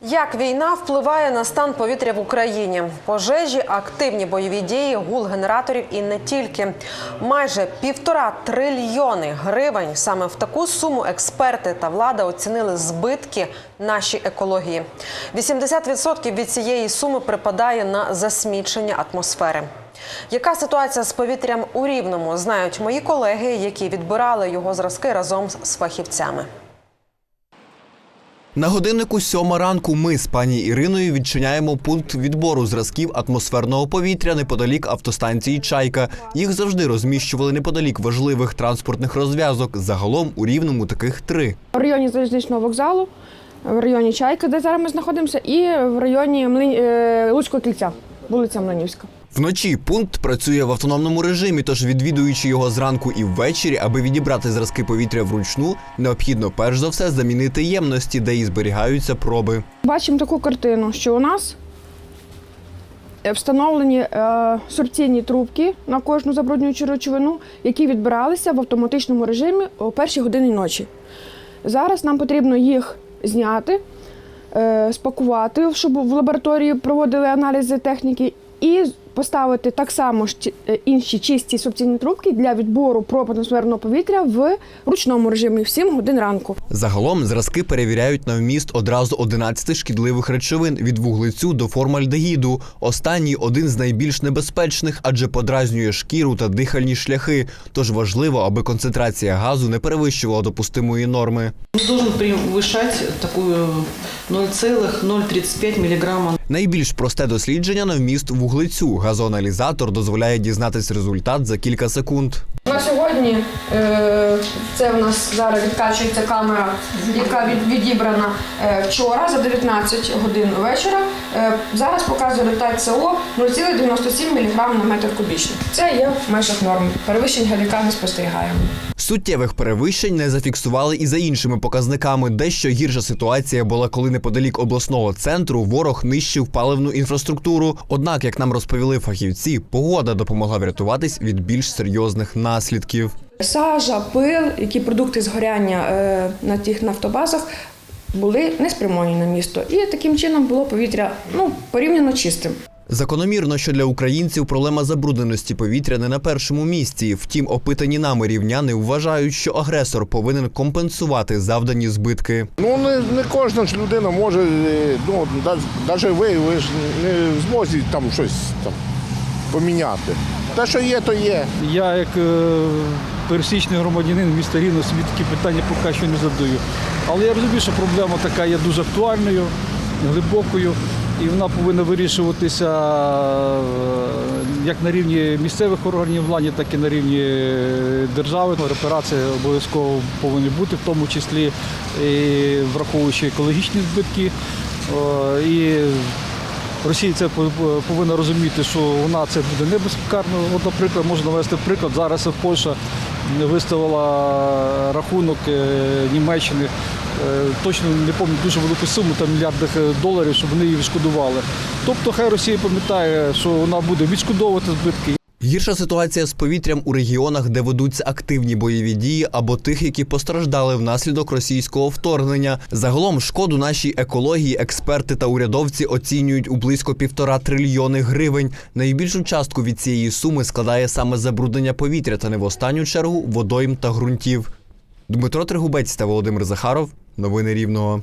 Як війна впливає на стан повітря в Україні? Пожежі, активні бойові дії, гул генераторів і не тільки. Майже півтора трильйони гривень. Саме в таку суму експерти та влада оцінили збитки нашій екології. 80% від цієї суми припадає на засмічення атмосфери. Яка ситуація з повітрям у Рівному? Знають мої колеги, які відбирали його зразки разом з фахівцями. На годиннику сьома ранку ми з пані Іриною відчиняємо пункт відбору зразків атмосферного повітря неподалік автостанції Чайка. Їх завжди розміщували неподалік важливих транспортних розв'язок. Загалом у рівному таких три. в районі залізничного вокзалу, в районі Чайка, де зараз ми знаходимося, і в районі Млин... е, Луцького кільця, вулиця Млинівська. Вночі пункт працює в автономному режимі, тож відвідуючи його зранку і ввечері, аби відібрати зразки повітря вручну, необхідно перш за все замінити ємності, де і зберігаються проби. Бачимо таку картину, що у нас е, встановлені е, сорбційні трубки на кожну забруднюючу речовину, які відбиралися в автоматичному режимі о першій годині ночі. Зараз нам потрібно їх зняти, е, спакувати, щоб в лабораторії проводили аналізи техніки, і поставити так само ж е, інші чисті сорбційні трубки для відбору проб атмосферного повітря в ручному режимі в 7 годин ранку. Загалом зразки перевіряють на вміст одразу 11 шкідливих речовин від вуглецю до формальдегіду. Останній один з найбільш небезпечних, адже подразнює шкіру та дихальні шляхи. Тож важливо, аби концентрація газу не перевищувала допустимої норми. Не должен превышать такую 0,035 миллиграмма Найбільш просте дослідження на вміст вуглецю. Газоаналізатор дозволяє дізнатись результат за кілька секунд. Сьогодні е, це в нас зараз відкачується камера, яка від, відібрана е, вчора за 19 годин вечора. Е, зараз показує результат СО 0,97 мг на метр кубічний. Це є в межах норм. Перевищень галіка не спостерігаємо. Суттєвих перевищень не зафіксували і за іншими показниками. Дещо гірша ситуація була, коли неподалік обласного центру ворог нищив паливну інфраструктуру. Однак, як нам розповіли фахівці, погода допомогла врятуватись від більш серйозних наслідків. Сажа, пил, які продукти згоряння е, на тих нафтобазах були не спрямовані на місто. І таким чином було повітря ну, порівняно чистим. Закономірно, що для українців проблема забрудненості повітря не на першому місці. Втім, опитані нами рівняни вважають, що агресор повинен компенсувати завдані збитки. Ну не, не кожна ж людина може, е, ну навіть ви, ви ж не в змозі там щось там поміняти. Те, що є, то є. Я як е, пересічний громадянин міста Рівно собі такі питання поки що не задаю. Але я розумію, що проблема така є дуже актуальною, глибокою, і вона повинна вирішуватися е, як на рівні місцевих органів влади, так і на рівні е, держави. Репарація обов'язково повинні бути, в тому числі і враховуючи екологічні збитки. І Росія це по- по- повинна розуміти, що вона це буде небезпекарно. От, наприклад, можна навести приклад. Зараз Польща виставила рахунок е, Німеччини. е, Точно не пам'ятаю дуже велику суму, там мільярдах е, доларів, щоб вони її відшкодували. Тобто, хай Росія пам'ятає, що вона буде відшкодовувати збитки. Гірша ситуація з повітрям у регіонах, де ведуться активні бойові дії, або тих, які постраждали внаслідок російського вторгнення. Загалом шкоду нашій екології експерти та урядовці оцінюють у близько півтора трильйони гривень. Найбільшу частку від цієї суми складає саме забруднення повітря та не в останню чергу водойм та ґрунтів. Дмитро Тригубець та Володимир Захаров. Новини Рівного.